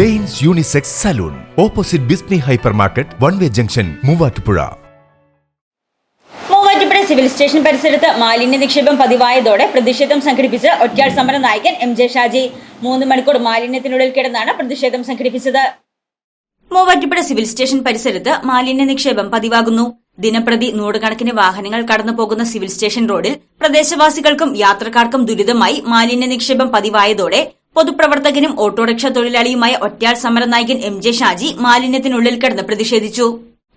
Danes unisex salon. Opposite ബിസ്നി hyper market one way junction Muvattupuzha civil station പരിസരത്ത് മാലിന്യ നിക്ഷേപം പതിവായതോടെ പ്രതിഷേധം സംഘടിപ്പിച്ച് ഒറ്റയാൾ സമര നായകൻ എം ജെ ഷാജി. മൂന്ന് മണിക്കൂർ മാലിന്യത്തിനുള്ളിൽ കിടന്നാണ് പ്രതിഷേധം സംഘടിപ്പിച്ചത്. മൂവാറ്റുപുഴ സിവിൽ സ്റ്റേഷൻ പരിസരത്ത് മാലിന്യ നിക്ഷേപം പതിവാകുന്നു. ദിനപ്രതി നൂറുകണക്കിന് വാഹനങ്ങൾ കടന്നുപോകുന്ന സിവിൽ സ്റ്റേഷൻ റോഡിൽ പ്രദേശവാസികൾക്കും യാത്രക്കാർക്കും ദുരിതമായി മാലിന്യ നിക്ഷേപം പതിവായതോടെ പൊതുപ്രവർത്തകനും ഓട്ടോറിക്ഷ തൊഴിലാളിയുമായ ഒറ്റയാൾ സമര നായകൻ എം ജെ ഷാജി മാലിന്യത്തിനുള്ളിൽ കിടന്ന് പ്രതിഷേധിച്ചു.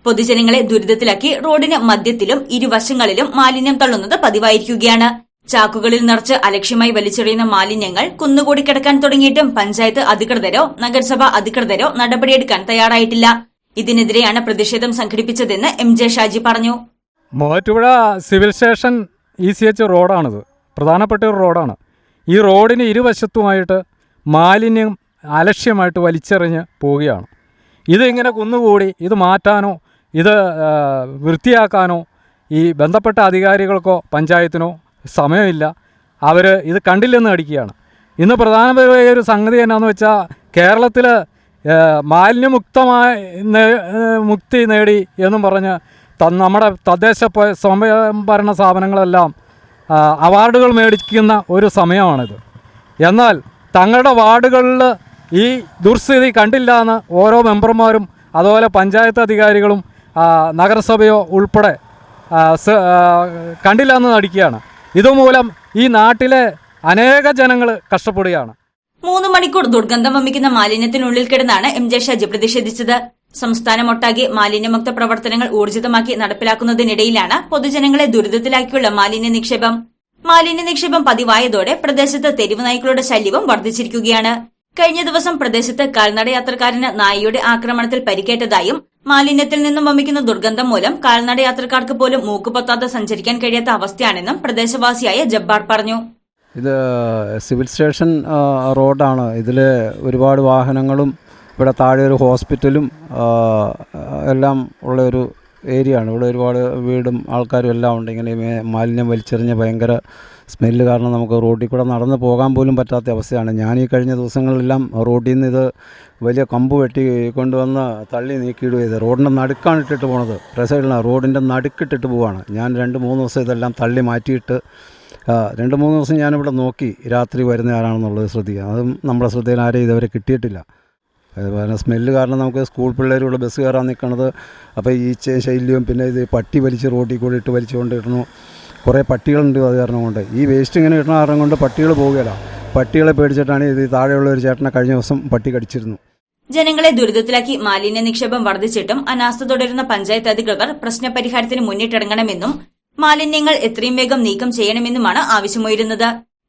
പൊതുജനങ്ങളെ ദുരിതത്തിലാക്കി റോഡിന് മധ്യത്തിലും ഇരുവശങ്ങളിലും മാലിന്യം തള്ളുന്നത് പതിവായിരിക്കുകയാണ്. ചാക്കുകളിൽ നിറച്ച് അലക്ഷ്യമായി വലിച്ചെറിയുന്ന മാലിന്യങ്ങൾ കുന്നുകൂടി കിടക്കാൻ തുടങ്ങിയിട്ടും പഞ്ചായത്ത് അധികൃതരോ നഗരസഭാ അധികൃതരോ നടപടിയെടുക്കാൻ തയ്യാറായിട്ടില്ല. ഇതിനെതിരെയാണ് പ്രതിഷേധം സംഘടിപ്പിച്ചതെന്ന് എം ജെ ഷാജി പറഞ്ഞു. Muvattupuzha civil station E C H റോഡാണിത്. പ്രധാനപ്പെട്ട ഒരു റോഡാണ്. ഈ റോഡിന് ഇരുവശത്തുമായിട്ട് മാലിന്യം അലക്ഷ്യമായിട്ട് വലിച്ചെറിഞ്ഞ് പോവുകയാണ്. ഇതിങ്ങനെ കുന്നുകൂടി ഇത് മാറ്റാനോ ഇത് വൃത്തിയാക്കാനോ ഈ ബന്ധപ്പെട്ട അധികാരികൾക്കോ പഞ്ചായത്തിനോ സമയമില്ല. അവർ ഇത് കണ്ടില്ലെന്ന് അടിക്കുകയാണ് ഇന്ന് പ്രധാനമായ ഒരു സംഗതി എന്നാന്ന് വെച്ചാൽ കേരളത്തിൽ മാലിന്യമുക്തമായ മുക്തി നേടി എന്നും പറഞ്ഞ് നമ്മുടെ തദ്ദേശ സ്വയംഭരണ സ്ഥാപനങ്ങളെല്ലാം അവാർഡുകൾ മേടിക്കുന്ന ഒരു സമയമാണിത്. എന്നാൽ തങ്ങളുടെ വാർഡുകളിൽ ഈ ദുർസ്ഥിതി കണ്ടില്ല എന്ന് ഓരോ മെമ്പർമാരും അതുപോലെ പഞ്ചായത്ത് അധികാരികളും നഗരസഭയോ ഉൾപ്പെടെ കണ്ടില്ല എന്ന് നടിക്കുകയാണ്. ഇതുമൂലം ഈ നാട്ടിലെ അനേക ജനങ്ങൾ കഷ്ടപ്പെടുകയാണ്. മൂന്ന് മണിക്കൂർ ദുർഗന്ധം വമിക്കുന്ന മാലിന്യത്തിനുള്ളിൽ കിടന്നാണ് എം ജെ ഷാജി പ്രതിഷേധിച്ചത്. സംസ്ഥാനമൊട്ടാകെ മാലിന്യമുക്ത പ്രവർത്തനങ്ങൾ ഊർജിതമാക്കി നടപ്പിലാക്കുന്നതിനിടയിലാണ് പൊതുജനങ്ങളെ ദുരിതത്തിലാക്കിയുള്ള മാലിന്യ നിക്ഷേപം മാലിന്യ നിക്ഷേപം പതിവായതോടെ പ്രദേശത്ത് തെരുവ് നായ്ക്കളുടെ ശല്യവും വർദ്ധിച്ചിരിക്കുകയാണ്. കഴിഞ്ഞ ദിവസം പ്രദേശത്ത് കാൽനട യാത്രക്കാരന് നായയുടെ ആക്രമണത്തിൽ പരിക്കേറ്റതായും മാലിന്യത്തിൽ നിന്നും വമിക്കുന്ന ദുർഗന്ധം മൂലം കാൽനട യാത്രക്കാർക്ക് പോലും മൂക്കുപൊത്താതെ സഞ്ചരിക്കാൻ കഴിയാത്ത അവസ്ഥയാണെന്നും പ്രദേശവാസിയായ ജബ്ബാർ പറഞ്ഞു. ഇത് സിവിൽ സ്റ്റേഷൻ റോഡാണ്. ഇതിൽ ഒരുപാട് വാഹനങ്ങളും ഇവിടെ താഴെ ഒരു ഹോസ്പിറ്റലും എല്ലാം ഉള്ള ഒരു ഏരിയ ആണ് ഇവിടെ ഒരുപാട് വീടും ആൾക്കാരും എല്ലാം ഉണ്ട്. ഇങ്ങനെ മാലിന്യം വലിച്ചെറിഞ്ഞ ഭയങ്കര സ്മെല്ല് കാരണം നമുക്ക് റോഡിൽ കൂടെ നടന്ന് പോകാൻ പോലും പറ്റാത്ത അവസ്ഥയാണ്. ഞാൻ ഈ കഴിഞ്ഞ ദിവസങ്ങളിലെല്ലാം റോഡിൽ നിന്ന് ഇത് വലിയ കമ്പ് വെട്ടി കൊണ്ടുവന്ന് തള്ളി നീക്കിയിടുക ചെയ്ത് റോഡിന്റെ നടുക്കാണ് ഇട്ടിട്ട് പോണത്. സൈഡിലാണ് റോഡിന്റെ നടുക്കിട്ടിട്ട് പോവാണ്. ഞാൻ രണ്ട് മൂന്ന് ദിവസം ഇതെല്ലാം തള്ളി മാറ്റിയിട്ട് രണ്ട് മൂന്ന് ദിവസം ഞാനിവിടെ നോക്കി രാത്രി വരുന്ന ആരാണെന്നുള്ളത് ശ്രദ്ധിക്കുക. അതും നമ്മുടെ ശ്രദ്ധയിൽ ആരെയും ഇതുവരെ കിട്ടിയിട്ടില്ല. അതുപോലെ സ്മെല്ല് കാരണം നമുക്ക് സ്കൂൾ പിള്ളേരുള്ള ബസ് കയറാൻ നിൽക്കണത്. അപ്പോൾ ഈ ശൈലിയും പിന്നെ ഇത് പട്ടി വലിച്ച് റോട്ടിൽ കൂടി ഇട്ട് വലിച്ചുകൊണ്ടിരുന്നു. കുറേ പട്ടികളുണ്ട് അത് കാരണം കൊണ്ട്. ഈ വേസ്റ്റ് ഇങ്ങനെ ഇടണ കാരണം കൊണ്ട് പട്ടികൾ പോവുകയില്ല. പട്ടികളെ പേടിച്ചിട്ടാണ് ഇത് താഴെയുള്ള ഒരു ചേട്ടനെ കഴിഞ്ഞ ദിവസം പട്ടി കടിച്ചിരുന്നു. ജനങ്ങളെ ദുരിതത്തിലാക്കി മാലിന്യ നിക്ഷേപം വർദ്ധിച്ചിട്ടും അനാസ്ഥ തുടരുന്ന പഞ്ചായത്ത് അധികൃതർ പ്രശ്നപരിഹാരത്തിന് മുന്നിട്ടിറങ്ങണമെന്നും മാലിന്യങ്ങൾ എത്രയും വേഗം നീക്കം ചെയ്യണമെന്നുമാണ് ആവശ്യമുയരുന്നത്.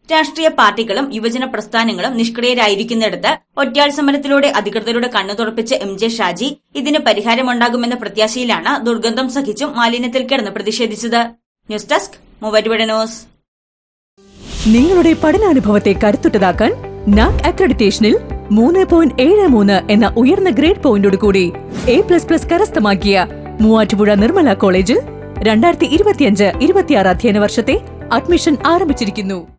രാഷ്ട്രീയ പാർട്ടികളും യുവജന പ്രസ്ഥാനങ്ങളും നിഷ്ക്രിയരായിരിക്കുന്നിടത്ത് ഒറ്റയാൾ സമരത്തിലൂടെ അധികൃതരുടെ കണ്ണു തുറപ്പിച്ച എം ജെ ഷാജി ഇതിന് പരിഹാരമുണ്ടാകുമെന്ന പ്രത്യാശയിലാണ് ദുർഗന്ധം സഹിച്ചും മാലിന്യത്തിൽ കിടന്ന് പ്രതിഷേധിച്ചത്. News desk news. നിങ്ങളുടെ പഠനാനുഭവത്തെ കരുത്തുറ്റതാക്കാൻ നാക് അക്രഡിറ്റേഷനിൽ മൂന്ന് പോയിന്റ് ഏഴ് മൂന്ന് എന്ന ഉയർന്ന ഗ്രേഡ് പോയിന്റോട് കൂടി എ പ്ലസ് പ്ലസ് കരസ്ഥമാക്കിയ മൂവാറ്റുപുഴ നിർമ്മല കോളേജിൽ രണ്ടായിരത്തി ഇരുപത്തിയഞ്ച് ഇരുപത്തിയാറ് അധ്യയന വർഷത്തെ അഡ്മിഷൻ ആരംഭിച്ചിരിക്കുന്നു.